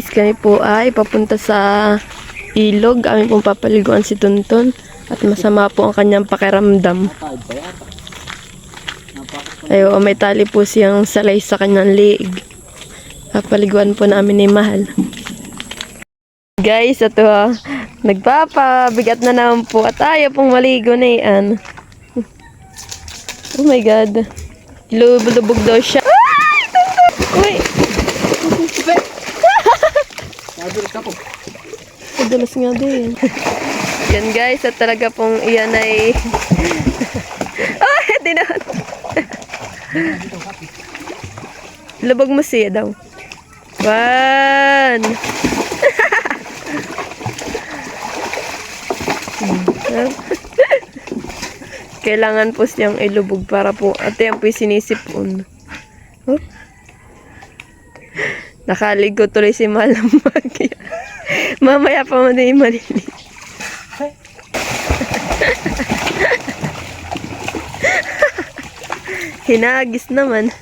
Guys, kami po ay papunta sa ilog. Kami pong papaliguan si Tunton. At masama po ang kanyang pakiramdam. Ayo, may tali po siyang salay sa kanyang liig. Papaliguan po namin ni Mahal. Guys, ito ha. Nagpapabigat na naman po. At ayaw pong maligo na yan. Oh my God. Lubog daw siya. Ay! Tunton! Uy! Madalas nga din. Yan guys, at talaga pong iyan ay... Ay, tinahot. Lubog mo siya daw. One. Kailangan po siyang ilubog para po at yan po sinisipon. Oh. Nakaligo tuloy si Malam Magya. Mamaya pa mo din malili. Hinagis naman.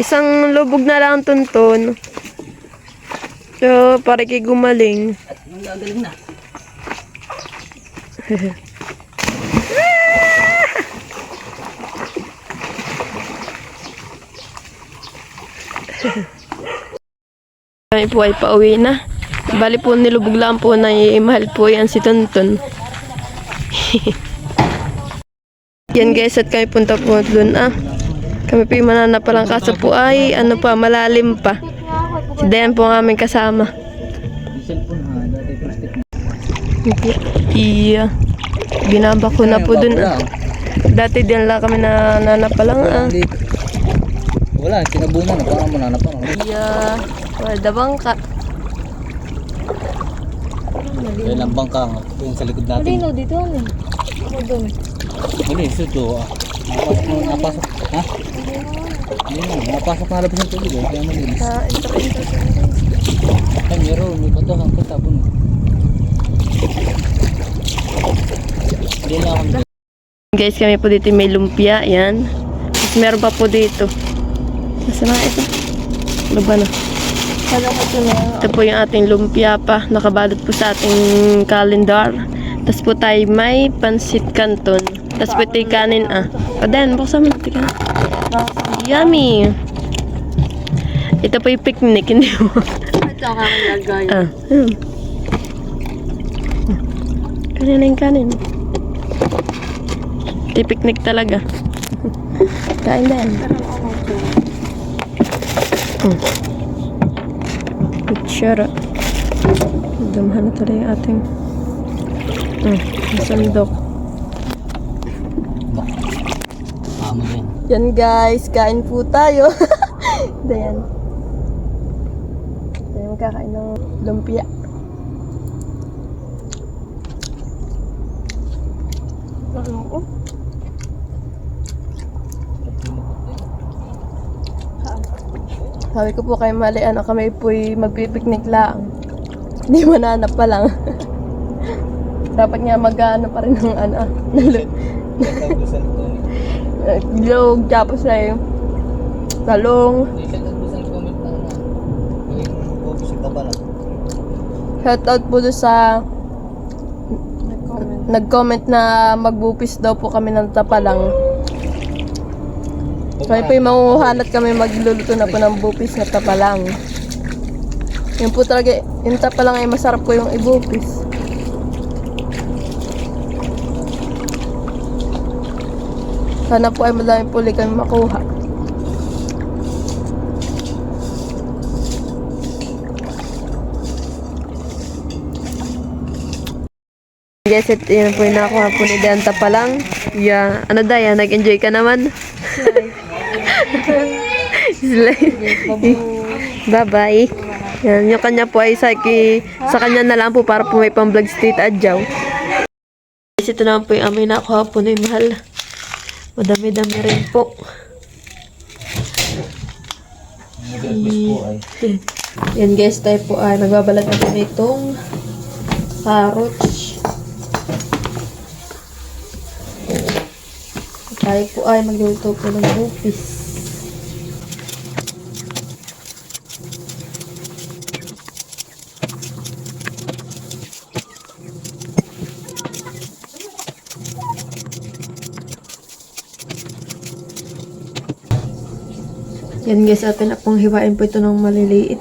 Isang lubog na lang tunton. So, para kay gumaling. Ang gagaling na. Kami po ay pauwi na. Bali po nilubog lang po na mahal po yan si Tonton. yan guys at kami punta po dun ah. Kami po yung mananapalang kaso po ay ano pa malalim pa. Si Dayan po ang aming kasama. Iya. Binaba ko na po dun ah. Dati din lang kami na nanapalang ah. Wala, kinabunan na. Parang mananap pa. Iya. Wala bangka. Kaya lang bangka nga. Yung sa likod natin. Malino dito ano? Madumi. Mali, ito ah. Napasok na, napasok. Ha? Ayun, napasok na labas ng tubig eh. Kaya malinis. Ah, ito ito. Ay, meron. May bato ang katabon. Hindi na ako. Guys, kami po dito may lumpia, yan. Tapos meron pa po dito. Nasaan na ito? Ano ba na? Ito na. Ito po yung ating lumpia pa. Nakabalot po sa ating calendar. Tapos po tayo may pansit canton. Tapos po ito yung kanin ah. O then, buksan mo natin ka. Yummy! Ito po yung picnic, hindi mo. Ito ang aking lagay. ah, hmm. Kanin na yung kanin. Ito picnic talaga. Kain din. Kutsara. Damahan na tuloy yung ating mm, sandok. Yan guys, kain po tayo. Dayan. Dayan magkakain ng lumpia. Sabi ko po kay Mali, ano kami po'y magpipiknik lang. Hindi mananap pa lang. Dapat nga mag-ano pa rin ng ano, ng Ilog, tapos na yung talong. Shoutout po doon sa nag-comment na magbupis daw po kami ng tapalang. Kami po yung mangunguhan at kami magluluto na po ng bupis na tapalang. Yun po talaga, yung tapalang ay masarap po yung ibupis. Sana po ay madami po kami makuha. Guys, ito yun po yung nakakuha po ni Danta pa lang. Yeah. Ano Daya, nag-enjoy ka naman? Slide. Bye-bye. Yan, yung kanya po ay sa, ki, sa kanya na lang po para po may pang vlog state adjaw. Guys, ito naman po yung amoy nakuha po ni Mahal. Madami-dami rin po. Yan guys, tayo po ay nagbabalat na po nitong carrots. Tayo po ay magluluto po ng bupis. Yan guys, atin na pong hiwain po ito ng maliliit.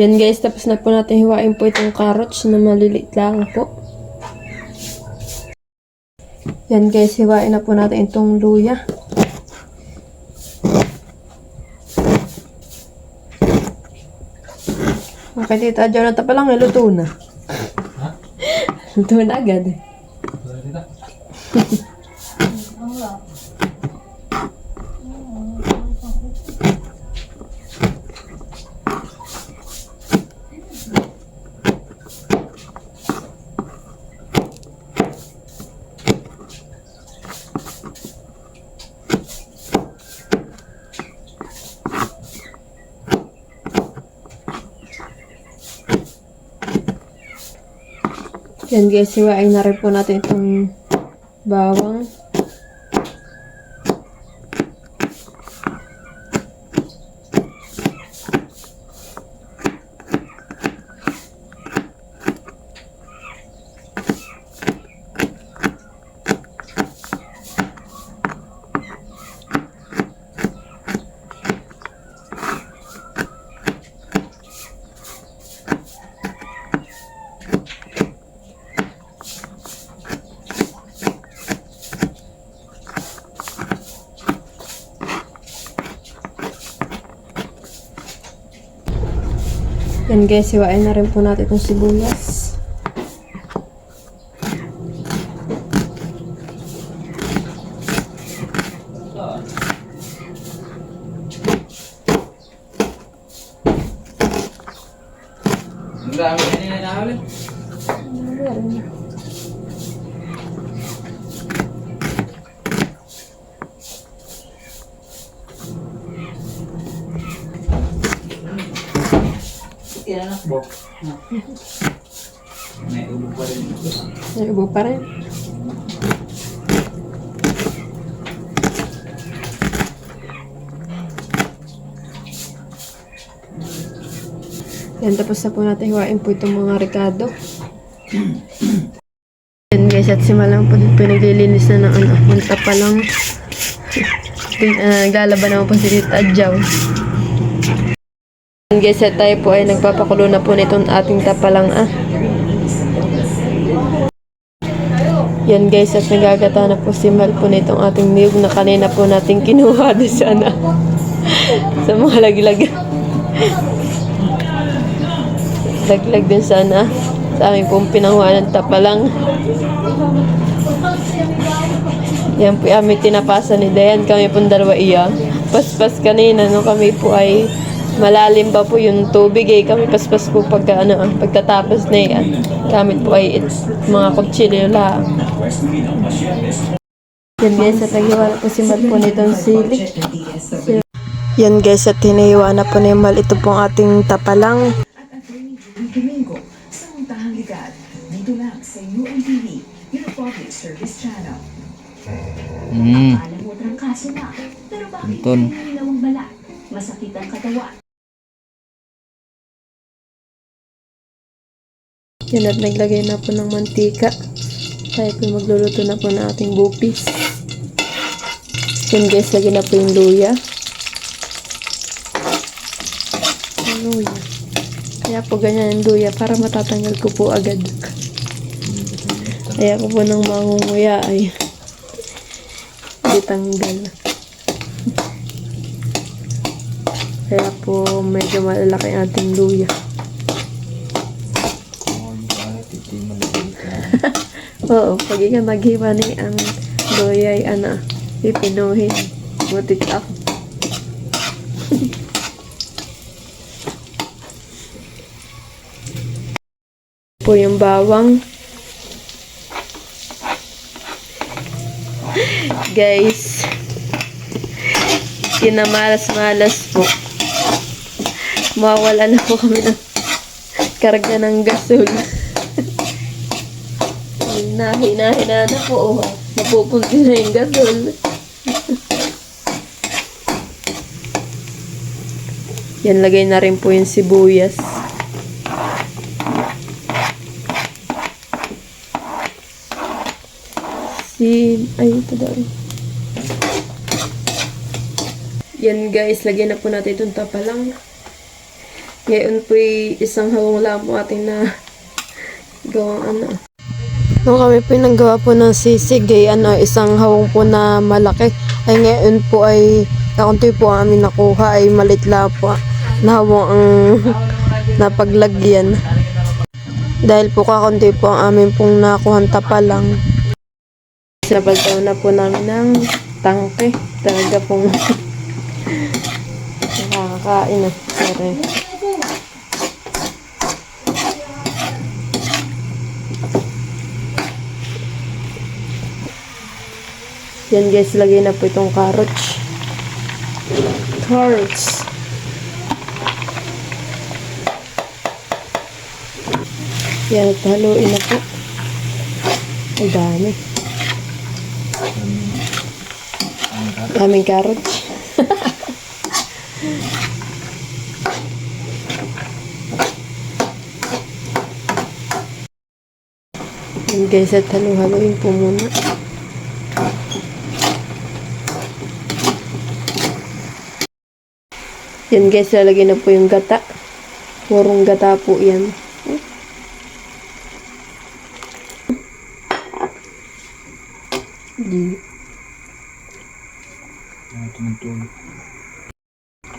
Yan guys, tapos na po natin hiwain po itong carrots na maliliit lang po. Yan guys, hiwain na po natin itong luya. Okay, tita, Jonathan pa lang, eh, luto na. Ha? Luto na agad. eh. Yan guys, hiwain na rin po natin itong bawang. Yan guys, hiwain na rin po natin itong sibuyas. Ang dami kanina na ulit. Tinanakbo. May ulo pa rin ito. Ay, ubo pa rin. Yan, tapos na po natin hiwain po itong mga rekado. Yan guys, at simalang po pinaglilinis na ng ano, ng tapalang. Tin- ah, naglalaban naman po si Tita Adjaw. Yan guys, tayo po ay nagpapakulo na po nitong ating tapalang ah. Yan guys, at nagagata na po si Mal po nitong ating niyog na kanina po natin kinuha doon sa ano, sa mga laglag. Laglag din sana sa aming pong pinanguha ng tapalang. Yan po yung aming tinapasa ni Dayan. Kami pong dalawa iya. Paspas kanina no kami po ay malalim pa po yung tubig eh. Kami paspas po pagka ano, pagtatapos na yan. Gamit po ay it's, mga kutsilyo lang. Yan guys, at naghiwala po si Mal po nitong sili. Yan guys, at hinihiwa na po ni Mal ito pong ating tapalang. Domingo sa Muntahang Ligat. Dito lang sa UNTV, your public service channel. Hmm. Alam mo trangkaso na, pero bakit Anton. ang balat? Masakit ang katawan. Yan at naglagay na po ng mantika. Tayo po magluluto na po ng ating bupis. Yan guys, lagyan na po yung luya. Luya. Kaya po ganyan yung luya para matatanggal ko po agad. Kaya ko po nang mangunguya ay hindi tanggal. Kaya po medyo malalaki ang ating luya. Oo, pag ikaw naghiwa ni ang doyay, ano, pipinuhin. Butik ako. po yung bawang. guys. Kinamalas-malas po. Mawawala na po kami ng karga ng gasol. Hina-hina na po. Oh. Mapupunti na yung gasol. Yan, lagay na rin po yung sibuyas. Si... Ay, ito daw. Yan guys, lagyan na po natin itong tapalang. Ngayon po isang hawang po ating na gawang ano. Nung kami naggawa po ng sisig, ay ano, isang hawang po na malaki. Ay ngayon po ay kakunti po ang amin nakuha ay malit lang po na hawang ang napaglagyan. Dahil po kakunti po ang amin pong nakuhan tapalang. Napaltaw na po namin ng tangke. Talaga pong nakakain na. Sorry. Yan guys, lagay na po itong carrots. Carrots. Yan, haluin na po. Ay, dami. Daming carrots. Yan guys, at halu-haluin po muna. Yan guys, lalagyan na po yung gata. Purong gata po yan. Di.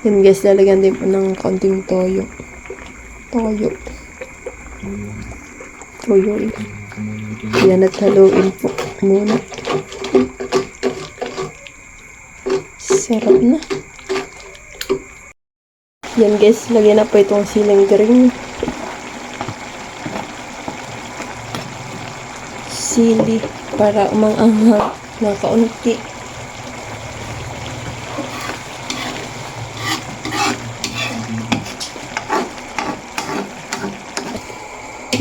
Yan guys, lalagyan din po ng konting toyo. Toyo. Toyo. Yan at haluin po muna. Sarap na. Yan guys, lagyan na po itong siling green. Sili para umanghang ng kaunti.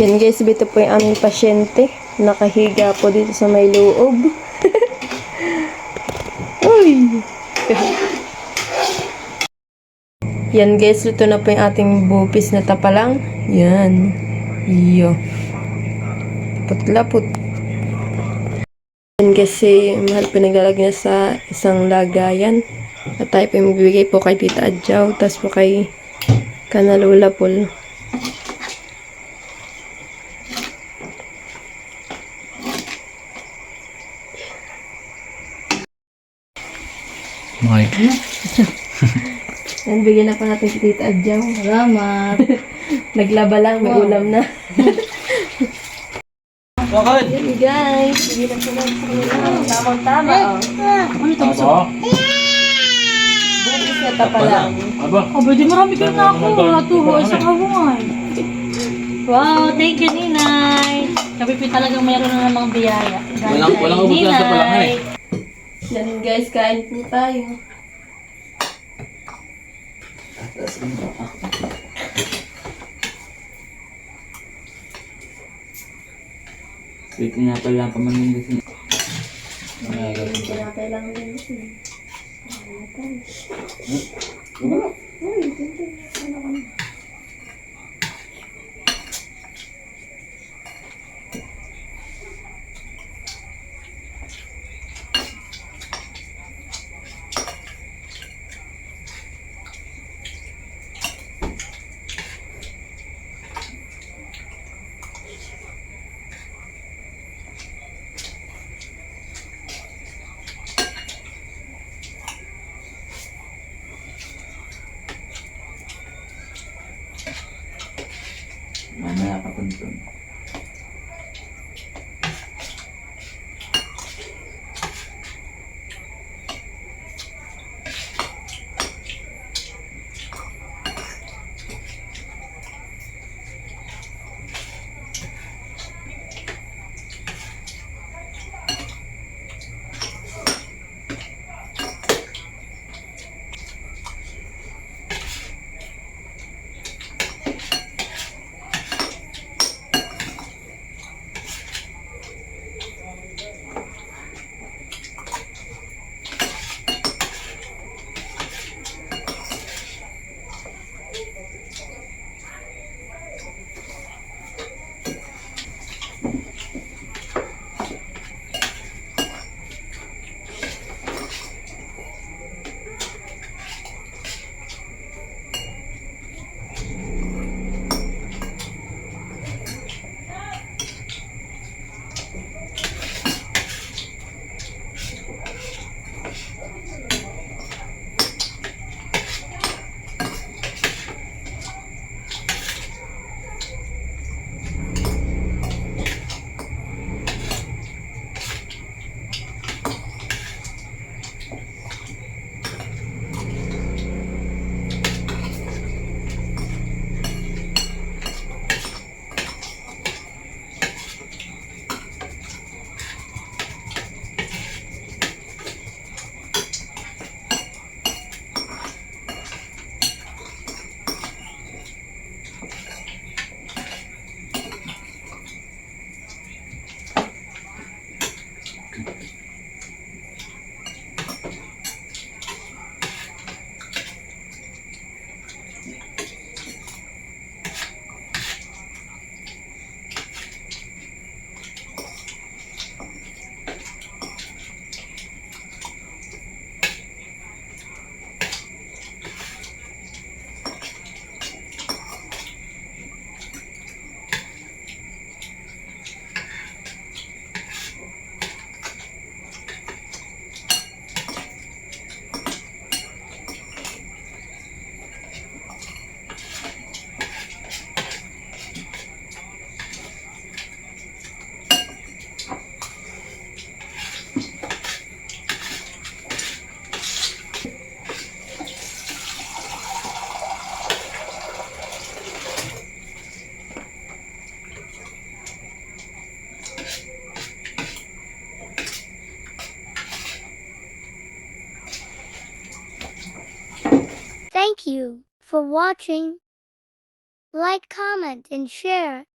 Yan guys, dito po yung aming pasyente. Nakahiga po dito sa may loob. Uy! Yan guys, luto na po yung ating bupis na tapalang. Yan. Iyo. Lapot-lapot. Yan kasi mahal pinaglalag niya sa isang lagayan. At tayo po yung magbibigay po kay Tita Adjaw. Tapos po kay Kanalula Pol. Okay. Yan, bigyan na po natin si Tita Adjaw. Salamat. Naglaba lang, may ulam na. Bakit? Yan guys, bigyan na po natin sa kanila. Tamang-tama, oh. Ano ito? Aba? Bupis na tapalang. Aba? Aba, di marami kayo na ako. Natuho, isang hawungan. Wow, thank you, Ninay. Kami po talagang mayroon na namang biyaya. Walang- walang ubos lang sa palangan eh. Yan guys, kain po tayo. Matigas ang mukha. Wait nga pala ang pamanindisin. Mga ganun pa. Tinapay lang din ito eh. Ano ba? Ano ba? Ano ba? Ano ba? Ano ba? Watching. Like, comment, and share.